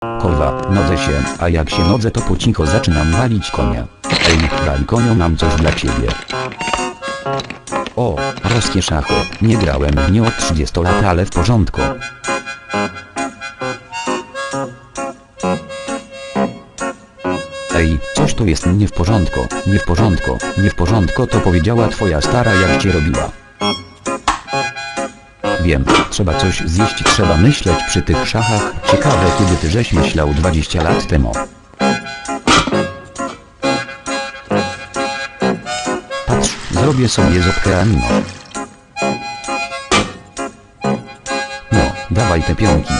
Kowa, nodzę się, a jak się nodzę to po cicho zaczynam walić konia. Ej, wal konio mam coś dla ciebie. O, ruskie szachy. Nie grałem w nie od 30 lat, ale w porządku. Ej, coś tu jest nie w porządku, nie w porządku, nie w porządku to powiedziała twoja stara jak cię robiła. Wiem, trzeba coś zjeść, trzeba myśleć przy tych szachach. Ciekawe kiedy ty żeś myślał 20 lat temu. Patrz, zrobię sobie zupkę amino. No, dawaj te pionki.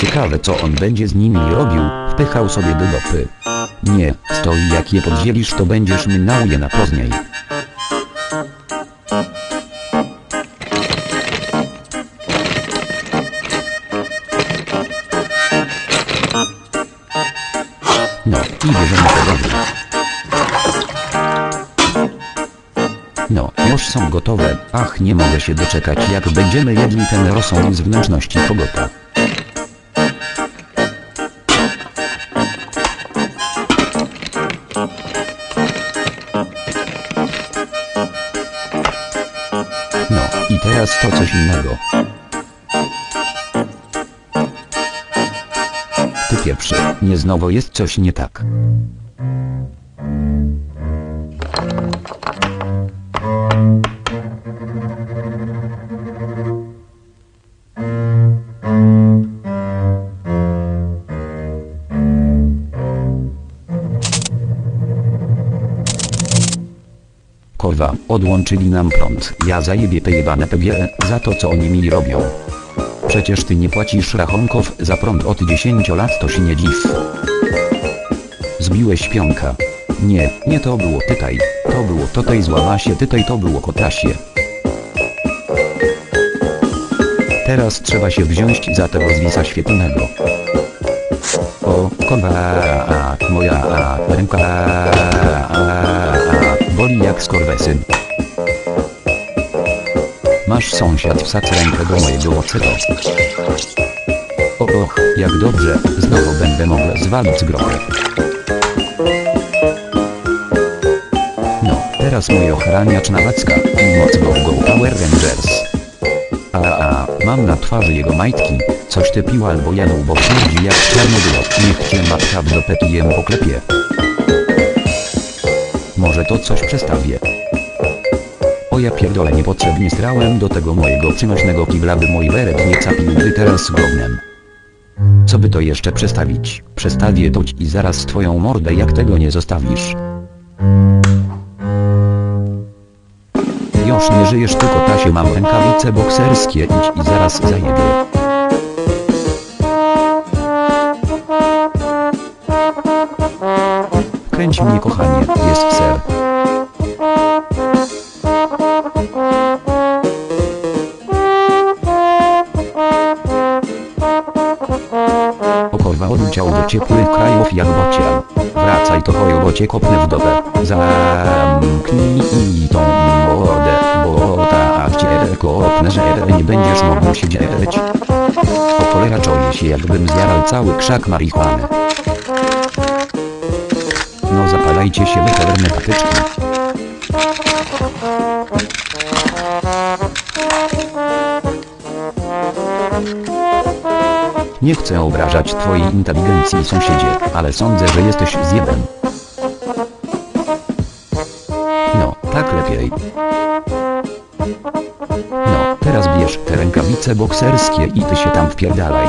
Ciekawe co on będzie z nimi robił, wpychał sobie do dopy. Nie, stoi jak je podzielisz to będziesz mnał je na pozniej. Gotowe. Ach, nie mogę się doczekać jak będziemy jedli ten rosół z wnętrzności kogota. No, i teraz to coś innego. Ty pierwszy, nie znowu jest coś nie tak. Odłączyli nam prąd. Ja zajebie te jebane PGE za to co oni mi robią. Przecież ty nie płacisz rachunków za prąd od 10 lat to się nie dziw. Zbiłeś pionka. Nie, nie to było tytaj. To było tutaj złama się tytaj to było kotasie. Teraz trzeba się wziąć za tego zwisa świetlnego. O, kowa, moja ręka, Masz sąsiad wsadź rękę do mojego łocyto. O och, jak dobrze, znowu będę mogła zwalić z grobę. No, teraz mój ochraniacz Nawacka i moc go Power Rangers. A, a, mam na twarzy jego majtki, coś ty pił albo jadł, bo śmierdzi jak czarnobylo, niech cię matka w dopę jem poklepie. Może to coś przestawię. O ja pierdolę niepotrzebnie strałem do tego mojego przynośnego kibla by mój beret nie capił teraz z. Co by to jeszcze przestawić? Przestawię to i zaraz twoją mordę jak tego nie zostawisz. Już nie żyjesz tylko tasie mam rękawice bokserskie idź i zaraz zajebię. Kręć mnie O kurwa odleciał do ciepłych krajów jak bocian. Wracaj to chojo, kopnę w dopę. Zamknij tą mordę, bo tak cię kopnę, że nie będziesz mógł siedzieć. O cholera czuję się jakbym zjarał cały krzak marihuany. No zapalajcie się wy patyczki. Nie chcę obrażać twojej inteligencji sąsiedzie, ale sądzę, że jesteś zjebem. No, tak lepiej. No, teraz bierz te rękawice bokserskie i ty się tam wpierdalaj.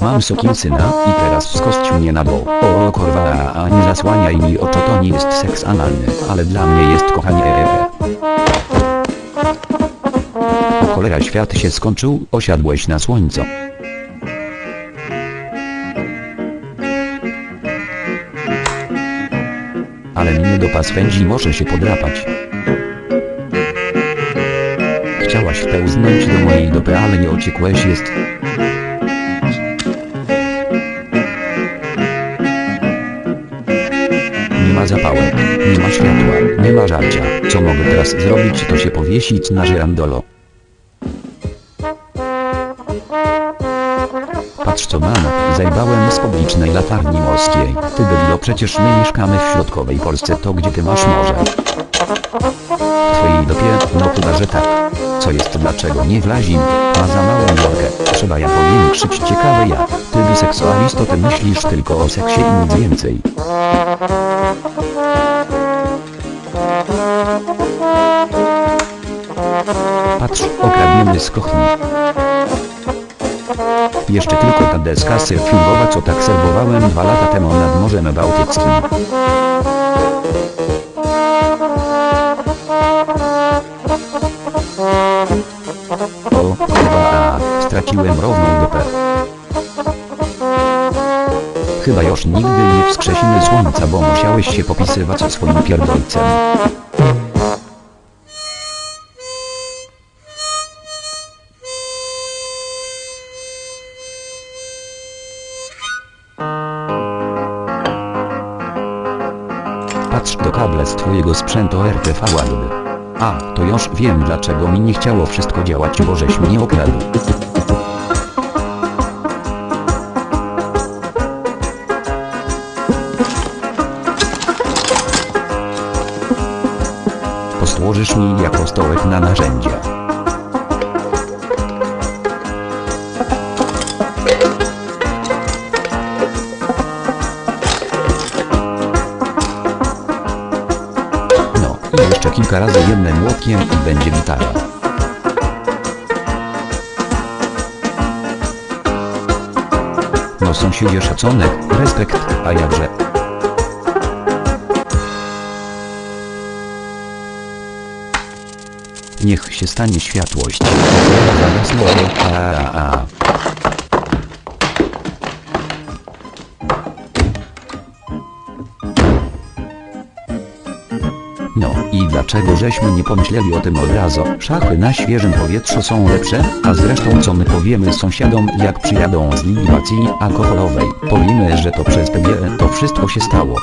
Mam syna i teraz skość mnie na dół. O kurwa, a nie zasłaniaj mi oczu to nie jest seks analny, ale dla mnie jest kochanie. Cholera świat się skończył, osiadłeś na słońcu. Ale mnie do pas pędzi muszę się podrapać. Chciałaś wpełznąć do mojej dopy, ale nie ociekłeś jest. Nie ma zapałek, nie ma światła, nie ma żarcia. Co mogę teraz zrobić to się powiesić na żyrandolo. Co mam, zajebałem z publicznej latarni morskiej. Ty debilo przecież my mieszkamy w środkowej Polsce to gdzie ty masz morze? Twojej dopie? No chyba, że tak. Co jest dlaczego nie wlazim? Ma za małą górkę. Trzeba ja powiększyć ciekawe ja. Ty biseksualisto ty myślisz tylko o seksie i nic więcej. Patrz, okradniemy z kuchni. Jeszcze tylko ta deska surfingowa co tak serwowałem dwa lata temu nad Morzem Bałtyckim. O, kurwa, a, straciłem równą dupę. Chyba już nigdy nie wskrzesimy słońca, bo musiałeś się popisywać swoim pierdolcem. Patrz to kable z twojego sprzętu RTV ładny. A, to już wiem dlaczego mi nie chciało wszystko działać, bo żeś mnie okradł. Posłużysz mi jako stołek na narzędzia. Kilka razy łopkiem i będzie gitara. No sąsiedzie szacunek, respekt, a jakże. Niech się stanie światłość. Jasno, a, a, a. dlaczego żeśmy nie pomyśleli o tym od razu? Szachy na świeżym powietrzu są lepsze, a zresztą co my powiemy sąsiadom jak przyjadą z libacji alkoholowej? Powiemy, że to przez PGE to wszystko się stało.